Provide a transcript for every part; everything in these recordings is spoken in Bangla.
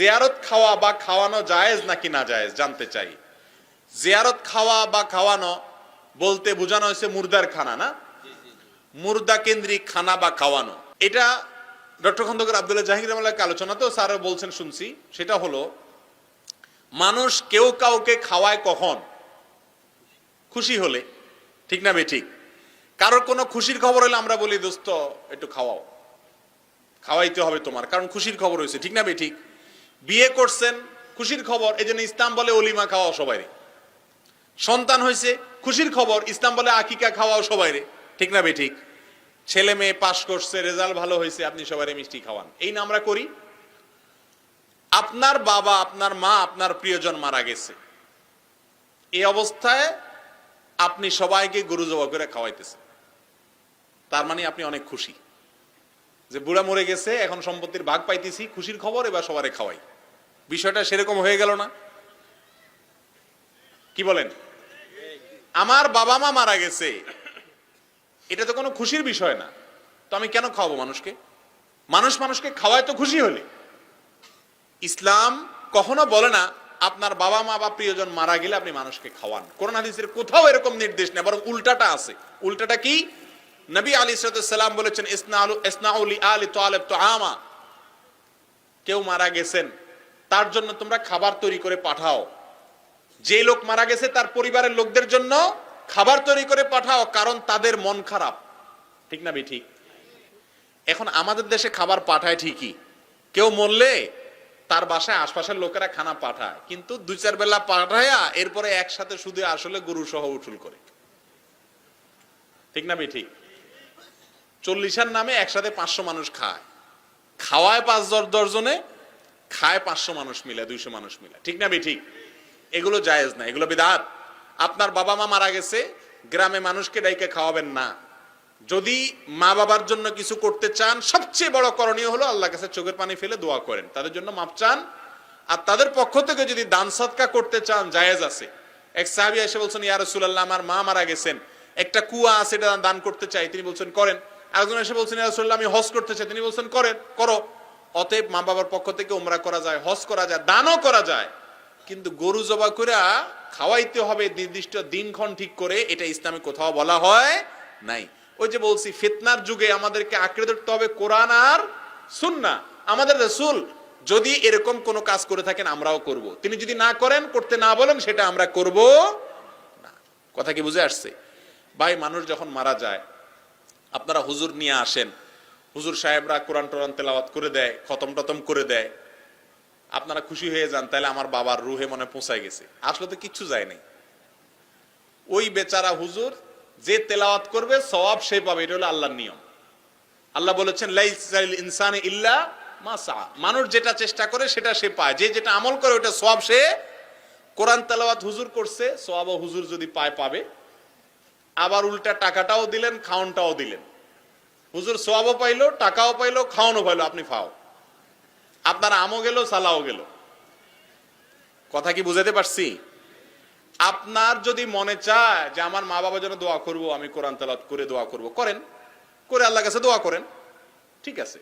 জিয়ারত খাওয়া বা খাওয়ানো জায়েজ নাকি না জায়েজ, জানতে চাই। জিয়ারত খাওয়া বা খাওয়ানো বলতে বোঝানো হয়েছে মুর্দার খানা, না? মুর্দা কেন্দ্রিক খানা বা খাওয়ানো। এটা ডক্টর খন্দকার আব্দুল্লাহ জাহির আলোচনা তো স্যার বলছেন, শুনছি। সেটা হলো, মানুষ কেউ কাউকে খাওয়ায় কখন? খুশি হলে, ঠিক না বে ঠিক কারোর কোনো খুশির খবর হলে আমরা বলি, দোস্ত, একটু খাওয়াও। খাওয়াইতে হবে তোমার, কারণ খুশির খবর হয়েছে, ঠিক না বে ঠিক বিয়ে করছেন, খুশির খবর, এই জন্য ইসলাম বলে অলিমা খাওয়াও সবাই সন্তান হয়েছে, খুশির খবর, ইসলাম বলে আকিকা খাওয়াও সবাই ঠিক না বে ঠিক? ছেলে মেয়ে পাশ করছে, রেজাল্ট ভালো হয়েছে, আপনি সবাই মিষ্টি খাওয়ান। এই না আমরা করি? আপনার বাবা, আপনার মা, আপনার প্রিয়জন মারা গেছে। এই অবস্থায় আপনি সবাইকে গরু জবা করে খাওয়াইতেছেন। তার মানে আপনি অনেক খুশি। যে বুড়া মরে গেছে, এখন সম্পত্তির ভাগ পাইতেছি, খুশির খবর এবার সবারে খাওয়াই। বিষয়টা সেরকম হয়ে গেল না। কি বলেন? আমার বাবা মা মারা গেছে। এটা তো কোনো খুশির বিষয় না। তো আমি কেন খাওয়াবো মানুষকে? মানুষ মানুষকে খাওয়ায় তো খুশি হলে। ইসলাম কখনো বলে না, আপনার বাবা মা বা প্রিয়জন মারা গেলে আপনি মানুষকে খাওয়ান। কোরআন হাদিসের কোথাও এরকম নির্দেশ নেই, বরং উল্টাটা আছে। উল্টাটা কি? নবী আলী সালাম বলেছেন ইসনাউল ইসনাউলি আলী তোয়ালেব তো আমা কেউ মারা গেছেন তার জন্য তোমরা খাবার তৈরি করে পাঠাও। যে লোক মারা গেছে তার পরিবারের লোকদের জন্য খাবার তৈরি করে পাঠাও, কারণ তাদের মন খারাপ। ঠিক না ঠিক এখন আমাদের দেশে খাবার পাঠায় ঠিকই। কেউ মরলে তার বাসায় আশপাশের লোকেরা খানা পাঠায়, কিন্তু দুই চার বেলা পাঠায়া এরপরে একসাথে শুধু আসলে গরু সহ উঠুল করে। ঠিক না ঠিক চল্লিশের নামে একসাথে পাঁচশো মানুষ খায়। খাওয়ায় পাঁচ দশ দশজনে খায় পাঁচশো মানুষ মিলে, দুইশো মানুষ মিলে। ঠিক না ঠিক এগুলো জায়েজ না, এগুলো বিদাত। আপনার বাবা মা মারা গেছে, গ্রামে মানুষকে ডাইকে খাওয়াবেন না। যদি মা বাবার জন্য কিছু করতে চান, সবচেয়ে বড় করণীয় হলো আল্লাহ কাছে চোখের পানি ফেলে দোয়া করেন। তাদের জন্য মাপ চান। আর তাদের পক্ষ থেকে যদি দান সৎকা করতে চান, জায়েজ আছে। এক সাহাবি এসে বলছেন, ইয়া রাসূলুল্লাহ, আমার মা মারা গেছেন। একটা কুয়া আছে, এটা দান করতে চাই। তিনি বলছেন, করেন। একজন এসে বলছেন, ইয়া রাসূলুল্লাহ, আমি হজ করতে চাই। তিনি বলছেন, করেন, করো। অতএব মা বাবার পক্ষ থেকে উমরা করা যায়, হজ করা যায়, দানও করা যায়। কিন্তু গরু জবা করে খাওয়াইতে হবে নির্দিষ্ট দিনক্ষণ ঠিক করে, এটা ইসলামে কোথাও বলা হয় নাই। ওই যে বলছি, ফিতনার যুগে আমাদেরকে আঁকড়ে ধরতে হবে কোরআন আর সুন্না আমাদের রসুল যদি এরকম কোনো কাজ করে থাকেন, আমরাও করব। তিনি যদি না করেন, করতে না বলেন, সেটা আমরা করব না। কথা কি বুঝে আসছে? ভাই, মানুষ যখন মারা যায়, আপনারা হুজুর নিয়ে আসেন হুজুর সাহেবরা কোরআন টোরান তেলাওয়াত করে দেয়, খতম টতম করে দেয়। আপনারা খুশি হয়ে যান, তাহলে আমার বাবার রুহে মনে পৌঁছায় গেছে। আসলে তো কিচ্ছু যায় নাই। ওই বেচারা হুজুর যে তেলাওয়াত করবে, সওয়াব সে পাবে, এটা হলো আল্লাহর নিয়ম। আল্লাহ বলেছেন ইনসানে ইল্লা মা সা মানুষ যেটা চেষ্টা করে, সেটা সে পায়। যে যেটা আমল করে ওটা সওয়াব সে কোরআন তেলাওয়াত হুজুর করছে সওয়াব হুজুর যদি পায়, পাবে। আবার উল্টা টাকাটাও দিলেন, খাওনটাও দিলেন। হুজুর সোয়াবও পাইলো, টাকাও পাইলো, খাওয়ানো পাইলো, আপনি ফাও আপনার আমও গেল, সালাও গেল। কথা কি বুঝাতে পারছি? আপনার যদি মনে চায় যে আমার মা বাবার জন্য দোয়া করব, আমি কোরআন তালাত করে দোয়া করব, করেন। করে আল্লাহ কাছে দোয়া করেন। ঠিক আছে।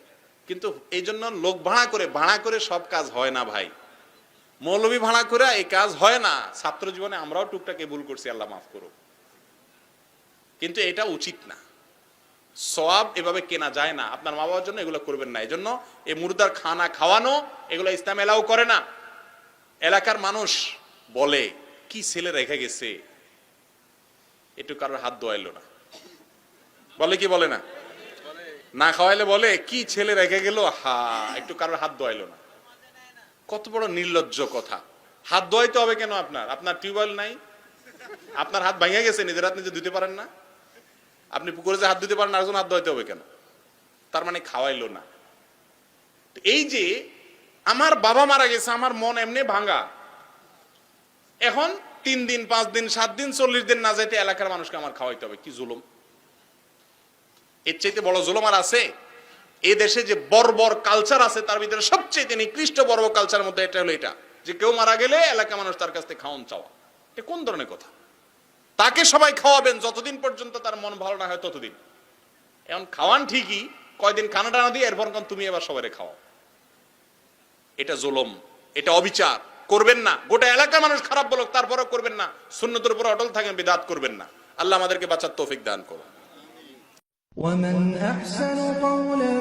কিন্তু এই জন্য লোক ভাড়া করে ভাড়া করে সব কাজ হয় না ভাই। মৌলবী ভাড়া করে এই কাজ হয় না। ছাত্র জীবনে আমরাও টুকটাকে ভুল করছি, আল্লাহ মাফ করুক। কিন্তু এটা উচিত না। সব এভাবে কেনা যায় না। আপনার মা বাবার জন্য এগুলো করবেন না। এই জন্য এই মুর্দার খানা খাওয়ানো, এগুলো ইসলাম এলাও করে না। এলাকার মানুষ বলে, কি ছেলে রেখে গেছে? একটু কারোর হাত ধোয়াইলো না। বলে কি বলে না? না খাওয়াইলে বলে, কি ছেলে রেখে গেল? হা, একটু কারোর হাত ধোয়াইলো না। কত বড় নির্লজ্জ কথা। হাত ধোয়াইতে হবে কেন আপনার? আপনার টিউবওয়েল নাই। আপনার হাত ভাঙে গেছে, নিজের হাত নিজে ধুতে পারেন না। আপনি পুকুরে যে হাত ধুতে পারেন, আরেকজন হাত ধোয়াইতে হবে কেন? তার মানে খাওয়াইলো না। এই যে আমার বাবা মারা গেছে, আমার মন এমনি ভাঙা। এখন তিন দিন, পাঁচ দিন, সাত দিন, চল্লিশ দিন না যাইতে এলাকার মানুষকে আমার খাওয়াইতে হবে। কি জুলুম? এর চাইতে বড় জুলুম আর আছে? এ দেশে যে বর্বর কালচার আছে, তার ভিতরে সবচেয়ে নিকৃষ্ট বর্বর কালচারের মধ্যে এটা হলো এটা। যে কেউ মারা গেলে এলাকা মানুষ তার কাছ থেকে খাওয়ান চাওয়া। এটা কোন ধরনের কথা? তাকে সবাই খাওয়াবেন যতদিন পর্যন্ত তার মন ভালো না হয় ততদিন এখন খাওয়ান ঠিকই কয়দিন খানা টানা দিয়ে এরপর কোন তুমি এবার সবাই খাওয়াও এটা জুলম এটা অবিচার করবেন না গোটা এলাকার মানুষ খারাপ বলুক তারপরেও করবেন না সুন্নতের উপর অটল থাকেন বিদাত করবেন না আল্লাহ আমাদেরকে বাঁচার তৌফিক দান করুন ومن أحسن قولا